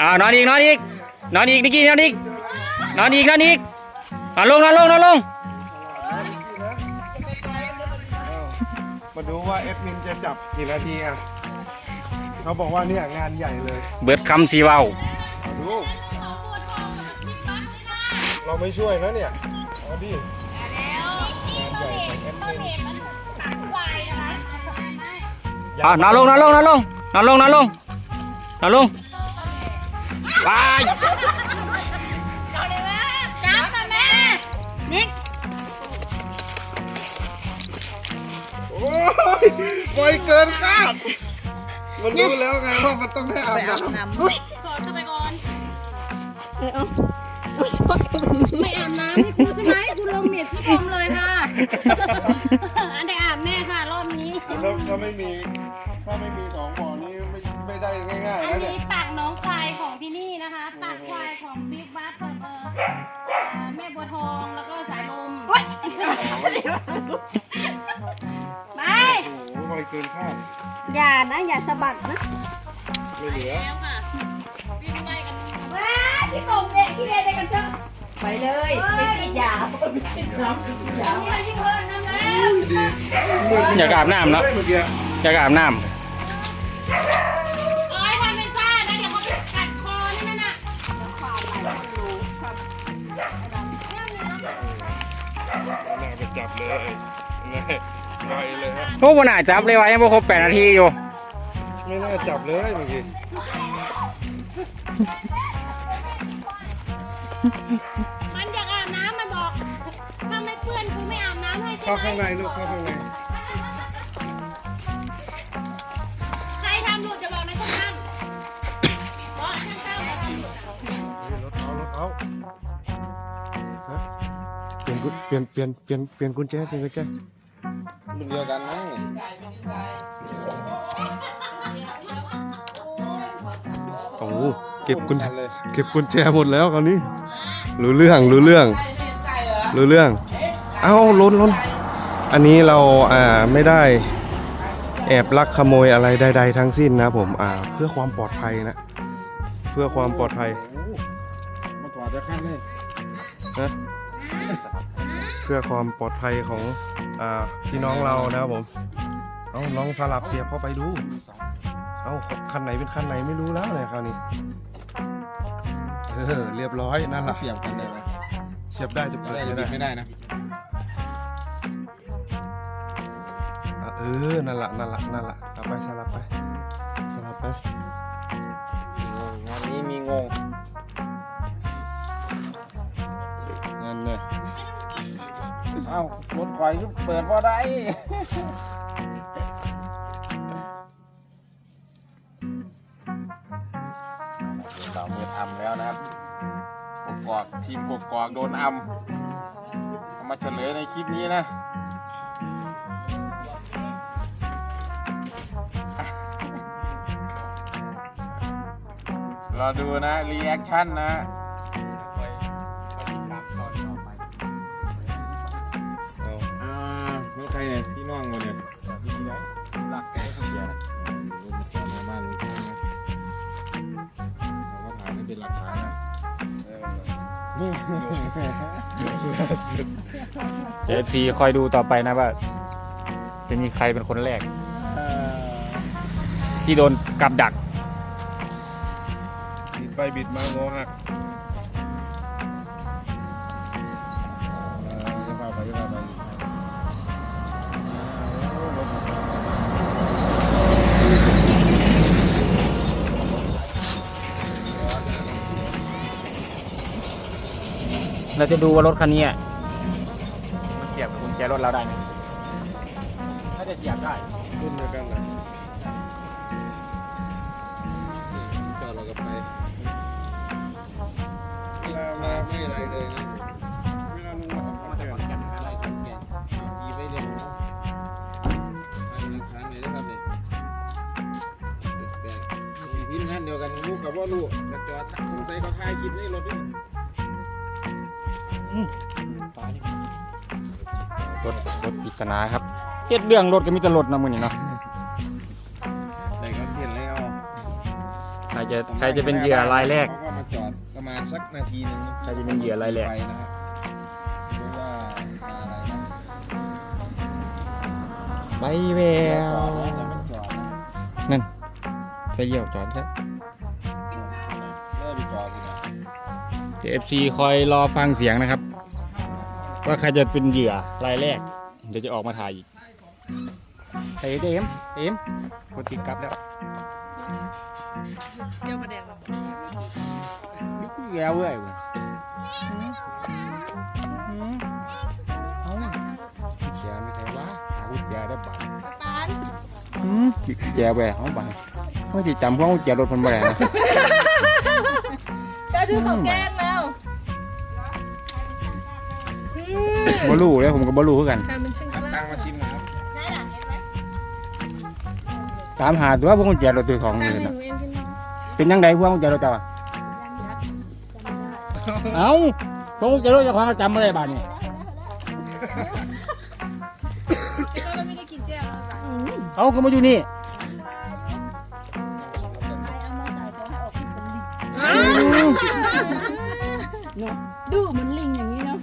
อ่านอนอีกนอนอีกนอนอีกนิกกี้นอนอีกนอนอีกนอนอีกนอนลงนอนลงนอนลงมาดูว่าเอดมินจะจับกี่นาทีอะเขาบอกว่าเนี่ยงานใหญ่เลย เบิดคำสีเว้ามาดูเราไม่ช่วยนะเนี่ยเอาดิงานใหญ่ของเอดมินอ่าน อนลงนอนลงนอนลงนอนลงนอนลงนอนลงไปจับนะแม่นิกโอ้ยปล่อยเกินคาดมันรู้แล้วไงว่ามันต้องได้อาบน้ำอุ้ยขอเข้าไปก่อนเออเอาเอาสอดกันไม่อาบน้ำให้กูใช่ไหมกูลงเน็ตพี่ชมเลยค่ะอันได้อาบแน่ค่ะรอบนี้ ถ้าถ้าไม่มีถ้าไม่มีของบ่อนี้ไม่ไม่ได้ง่ายอัๆนนะเนี่ย นี้ปากน้องควายของที่นี่นะคะปากควายของบิ๊กบัสของเอ่ออ่าแม่บัวทองแล้วก็สายลมไปโอ้โหปล่อยเกินคาดอย่านะ อย่าสะบัดนะไม่เหลือแล้วค่ะวิ่งไล่กันว้าที่ตรงเด็กที่เรียนไปกันเถอะ ไปเลยไปฉีดยาไปฉีดน้ำยาอย่ายิ่งเพิ่มน้ำแล้วอยากอาบน้ำเนาะเมื่อกี้อยากอาบน้เอ้ยทำเป็นซ่านะเดี๋ยวเขากัดคอนี่นั่นน่ะน่าไปจับเลยนี่ไปเลยฮะำโอ้วันหนาจับเลยว่ายังไม่ครบแปดนาทีอยู่ ไม่น่าจับเลยเมื่อกี้ เข้าไหมข้างในลูกเข้าข้างในใครทำหลุดจะบอกนะช่างตั้มบอกช่างตั้มบอกทำหลุดอะรถเอารถเอาฮะเปลี่ยนกุญเปลี่ยนเปลี่ยนเปลี่ยนเปลี่ยนกุญแจเปลี่ยนกุญแจรุ่นเดียวกันไหมโอ้โหเก็บกุญแจเลยเก็บกุญแจหมดแล้วคราวนี้ รู้เรื่องรู้เรื่อง รู้เรื่อง เอ้าล้นล้น อันนี้เราอ่าไม่ได้แอบลักขโมยอะไรใดๆทั้งสิ้นนะผมอ่าเพื่อความปลอดภัยนะ เพื่อความปลอดภัยมาถอดจะขั้นเลยนะเพื่อความปลอดภัยของอ่าพี่น้องเรานะครับผมเอาลองสลับเสียบเข้าไปดูเอาคันไหนเป็นคันไหนไม่รู้แล้วเนี่ยคราวนี้เออเรียบร้อยนั่นแหละเสียบกันได้ไหมเสียบได้จะเปิดได้จะไม่บิได้ดไม่ได้นะ เออ นั่นแหละนั่นแหละนั่นแหละเอาไปสลับไปสลับไปงานนี้มีงงนั่นเนี่ยเอ้ารถควายคือเปิดว่าได้เราเปิดอำแล้วนะครับกกอกทีมกกอกโดนอำเอามาเฉลยในคลิปนี้นะ รอดูนะ รีแอคชั่นนะเอาอ่ารถใครเนี่ยพี่น้องมาเนี่ยพี่น้องรักแกทุกอย่างรถมาจอดในบ้านลุงช่างนะเราก็ถ่ายให้เป็นหลักฐานนะนี่เอฟซีคอยดูต่อไปนะว่า จะมีใครเป็นคนแรก ที่โดนกับดัก ไปบิดมางอหักเออจะพาไปจะพาไปอ่าโอ้รถมาจอดในบ้านเราจะดูว่ารถคันนี้อะมันเสียบกับกุญแจรถเราได้ไหมถ้าจะเสียบได้รุ่นเดียวกันนะจ อะไรเลยนะเวลาลุงมาทำคอนเทนต์อะไรขอนแก่นยีไปเรียนนะไปหลักฐานไหนนะครับเนี่ยแปลกๆมีทีมงานเดียวกันลูกกับว่าลูกกระจอดสงสัยเขาถ่ายคลิปในรถด้วยรถรถปริศนาครับเฮ็ดเรื่องรถก็มีแต่รถนะมึงนี่เนาะ จะใครจะเป็นเหยื่อรายแรก เขาก็มาจอดประมาณสักนาทีหนึงใครจะเป็นเหยื่อรายแรก ไปนะครับหรือว่าอะไรนะไปแวจอวดแล้วแต่มันจอดนะนั่นไปเยี่ยวจอดแล้วเลิกไปจอดสินะเอฟซีคอยรอฟังเสียงนะครับ ว่าใครจะเป็นเหยื่อรายแรก เดี๋ยวจะออกมาถ่ายอีกเฮ้ยเอ็มเอ็มกดติดกลับแล้ว เจียวประเด็นเรายุกแก้วเว้ยเว้ยเอากุญแจไม่ใช่วะหากุญแจได้บ้างปานอืมกุญแจไปเอาบ้างไม่ติดจำพวกกุญแจรถเพันบ่ได้นะจะถือของแก้นแล้วบ่รู้เลยผมก็บ่รู้คือกันทำเป็นชิ้นเอาตังค์มาชิมหน่อยครับได้หรอเห็นไหมตามหาตัวพวกกุญแจรถตัวของตั้งนี่ให้หนะนู เองกินเป็นยังไงพวกกุญแจรถเจ้าอะเอ้าพวกกุญแจรถเจ้าของก็จำไม่ได้บ้านนี่ก็ไม่ได้กินแจ่วแล้วกันเอ้าก็มาอยู่นี่ดื้อเหมือนลิงอย่างนี้เนาะ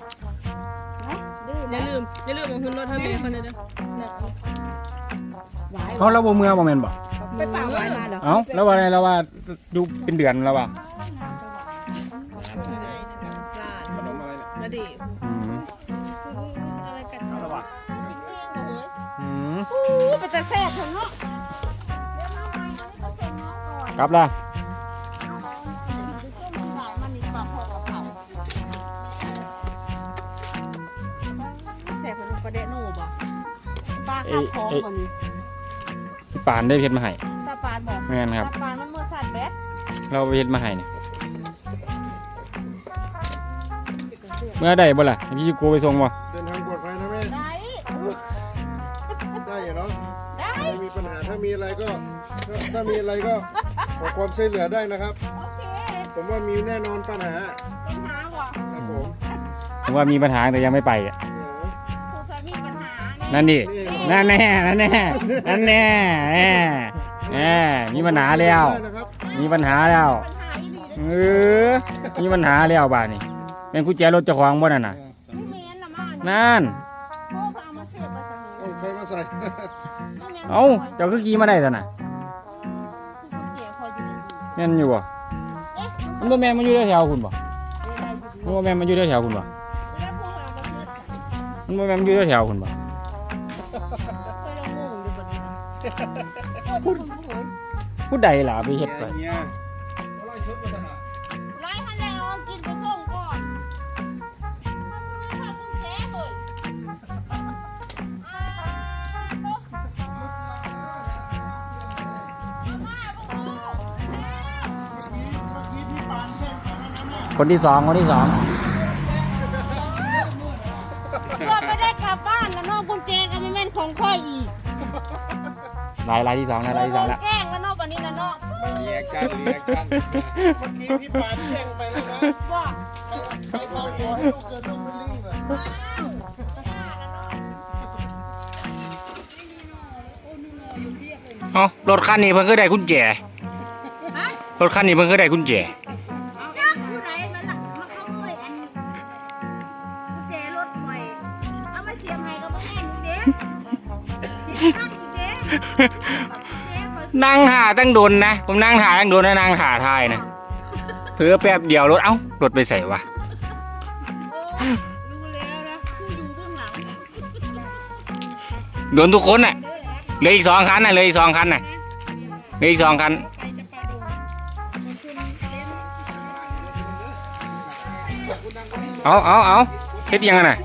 ดื้ออย่าลืมอย่าลืมเอาขึ้นรถให้แม่คนเดียวหวายเขาเราบ่เมือบ่แม่นบ่ ไปป่าหวายมาเหรอเอ้าแล้วว่าอะไรแล้วว่าดูเป็นเดือนแล้วว่าขนมอะไรเนี่ยนาดีอืมอะไรกันแล้วว่าติ๊กติ๊กเลยอืมอู้เป็นแต่แซ่บทั้งเนาะกลับละแซ่บเป็นประเดะหนูบ่ปลาข้าวพองบ่นี่พี่ ปานได้เพชรมาให้ซาปานบ่แม่นครับซาปานมันมือสั่นแบดเราเอาเพชรมาให้เนี่ยเมื่อได้บ่ล่ะให้พี่กูไปส่งบ่เดินทางปลอดภัยนะแม่ได้ได้อยู่เนาะได้ไม่มีปัญหาถ้ามีอะไรก็ถ้าถ้ามีอะไรก็ขอความช่วยเหลือได้นะครับโอเคผมว่ามีแน่นอนปัญหาปัญหาบ่ครับผมผมว่ามีปัญหาแต่ยังไม่ไปอะ น่นั่นดินั่นแน่นั่นแน่นั่นแน่แน่แน่มีปัญหาแล้วได้นะครับมีปัญหาแล้วปัญหาอีหลีเออมีปัญหาแล้วบ้านนี่เป็นกุญแจรถเจ้าของบ่นั่นน่ะไม่แม่นละมานั่นโทรพามาเสียบมาเสมอเอาใครมาใส่เอ้าเจ้าคือขี่มาได้ซะน่ะคุณเก๋พออยู่ในดูแม่นอยู่บ่เอ๊ะมันบ่แม่นมันอยู่แถวๆคุณบ่เวลาอยู่มันบ่แม่นมันอยู่แถวๆคุณบ่แล้วพวกเราก็เชื่อใจมันบ่แม่นมันอยู่แถวๆคุณบ่ พูดพูดเฮ้ยผู้ใดล่ะไปเฮ็ดไปเนี่ยไล่ฮันแล้วเอากินไปส่งก่อนทำกุญแจเฮ้ย À, คนที่สองคนที่สองเพื่อไม่ได้กลับบ้านแล้วน้องกุญแจก็ไม่แม่นของค่อยอีก ลายลายที่สองนะลายที่สองละแกล้งแล้วนอกวันนี้นะน้องเรียกชันเรียกชันเมื่อกี้พี่ปานแช่งไปแล้วนะว่าใครเขาหัวให้ลูกเกิดลูกเป็นลิงเหรอเอารถคันนี้เพิ่นคือได้กุญแจรถคันนี้เพิ่นคือได้กุญแจ นั่งหาตั้งโดนนะ ผมนั่งหาตั้งโดนนะนั่งหาทายนะเพื่อแป๊บเดียวรถเอ้ารถไปใส่วะรู้แล้วนะโดนทุกคนน่ะเหลืออีกสองคันน่ะเหลืออีกสองคันน่ะเหลืออีกสองคันเต็มเอาเอาเอาเฮ็ดยังไงน่ะ